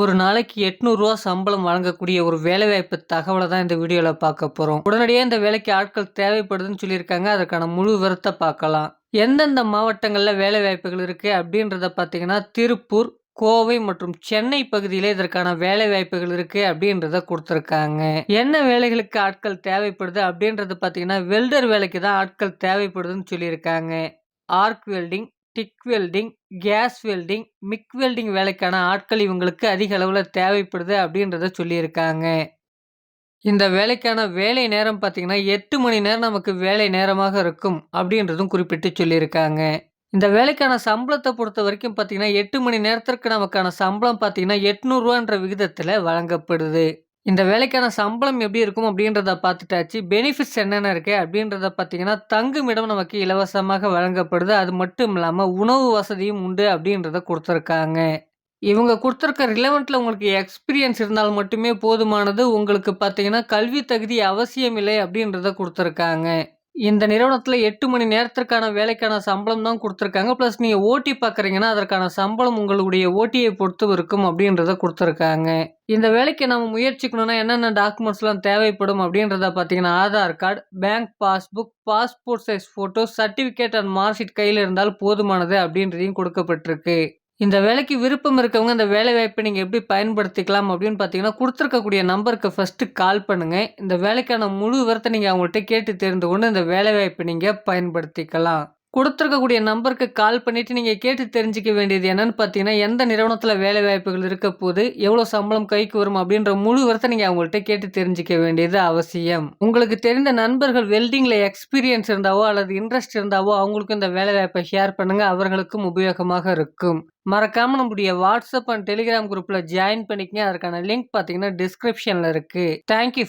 ஒரு நாளைக்கு எட்நூறுரூவா சம்பளம் வழங்கக்கூடிய ஒரு வேலைவாய்ப்பு தகவலை தான் இந்த வீடியோவில் பார்க்க போகிறோம் உடனடியாக இந்த வேலைக்கு ஆட்கள் தேவைப்படுதுன்னு சொல்லியிருக்காங்க. அதற்கான முழு விவரத்தை பார்க்கலாம். எந்தெந்த மாவட்டங்களில் வேலைவாய்ப்புகள் இருக்குது அப்படின்றத பார்த்தீங்கன்னா திருப்பூர் கோவை மற்றும் சென்னை பகுதியிலே இதற்கான வேலை வாய்ப்புகள் இருக்கு அப்படின்றத கொடுத்துருக்காங்க. என்ன வேலைகளுக்கு ஆட்கள் தேவைப்படுது அப்படின்றது பார்த்தீங்கன்னா வெல்டர் வேலைக்கு தான் ஆட்கள் தேவைப்படுதுன்னு சொல்லியிருக்காங்க. Arc welding TIG welding gas welding MIG welding வேலைக்கான ஆட்கள் இவங்களுக்கு அதிக அளவில் தேவைப்படுது அப்படின்றத சொல்லியிருக்காங்க. இந்த வேலைக்கான வேலை நேரம் பார்த்தீங்கன்னா எட்டு மணி நேரம் நமக்கு வேலை நேரமாக இருக்கும் அப்படின்றதும் குறிப்பிட்டு சொல்லியிருக்காங்க. இந்த வேலைக்கான சம்பளத்தை பொறுத்த வரைக்கும் பார்த்தீங்கன்னா எட்டு மணி நேரத்திற்கு நமக்கான சம்பளம் பார்த்தீங்கன்னா எட்நூறுவான்ற விகிதத்தில் வழங்கப்படுது. இந்த வேலைக்கான சம்பளம் எப்படி இருக்கும் அப்படின்றத பார்த்துட்டாச்சு. பெனிஃபிட்ஸ் என்னென்ன இருக்குது அப்படின்றத பார்த்தீங்கன்னா தங்குமிடம் நமக்கு இலவசமாக வழங்கப்படுது. அது மட்டும் இல்லாமல் உணவு வசதியும் உண்டு அப்படின்றத கொடுத்துருக்காங்க. இவங்க கொடுத்துருக்க ரிலவெண்ட்டில் உங்களுக்கு எக்ஸ்பீரியன்ஸ் இருந்தால் மட்டுமே போதுமானது. உங்களுக்கு பார்த்தீங்கன்னா கல்வி தகுதி அவசியம் இல்லை அப்படின்றத கொடுத்துருக்காங்க. இந்த நிறுவனத்தில் எட்டு மணி நேரத்திற்கான வேலைக்கான சம்பளம் தான் கொடுத்துருக்காங்க ப்ளஸ் நீங்கள் ஓட்டி பார்க்குறீங்கன்னா, அதற்கான சம்பளம் உங்களுடைய ஓட்டியை பொறுத்து இருக்கும் அப்படின்றத கொடுத்துருக்காங்க இந்த வேலைக்கு நம்ம முயற்சிக்கணும்னா என்னென்ன டாக்குமெண்ட்ஸ்லாம் தேவைப்படும் அப்படின்றத பார்த்தீங்கன்னா, Aadhaar card, bank passbook, passport size photo, certificate and marksheet கையில் இருந்தால் போதுமானது அப்படின்றதையும் கொடுக்கப்பட்டிருக்கு. இந்த வேலைக்கு விருப்பம் இருக்கவங்க இந்த வேலைவாய்ப்பை நீங்கள் எப்படி பயன்படுத்திக்கலாம் அப்படின்னு பார்த்தீங்கன்னா, கொடுத்துருக்கக்கூடிய நம்பருக்கு ஃபர்ஸ்ட்டு கால் பண்ணுங்கள் இந்த வேலைக்கான முழு விவரத்தை நீங்கள் அவங்கள்ட்ட கேட்டு தெரிந்து கொண்டு இந்த வேலைவாய்ப்பை நீங்கள் பயன்படுத்திக்கலாம். கொடுத்துருக்கக்கூடிய நம்பருக்கு கால் பண்ணிவிட்டு நீங்கள் கேட்டு தெரிஞ்சுக்க வேண்டியது என்னென்னு பார்த்தீங்கன்னா, எந்த நிறுவனத்தில வேலைவாய்ப்புகள் இருக்க போது, எவ்வளோ சம்பளம் கைக்கு வரும் அப்படின்ற முழு விவரத்த நீங்கள் அவங்கள்ட்ட கேட்டு தெரிஞ்சுக்க வேண்டியது அவசியம். உங்களுக்கு தெரிந்த நண்பர்கள் வெல்டிங்கில் எக்ஸ்பீரியன்ஸ் இருந்தாவோ அல்லது இன்ட்ரெஸ்ட் இருந்தாவோ அவங்களுக்கும் இந்த வேலைவாய்ப்பை ஷேர் பண்ணுங்கள் அவர்களுக்கும் உபயோகமாக இருக்கும். மறக்காம நம்முடைய வாட்ஸ்அப் அண்ட் டெலிகிராம் குரூப்பில் ஜாயின் பண்ணிக்கங்க. அதற்கான லிங்க் பார்த்தீங்கன்னா, டிஸ்கிரிப்ஷனில் இருக்குது தேங்க் யூ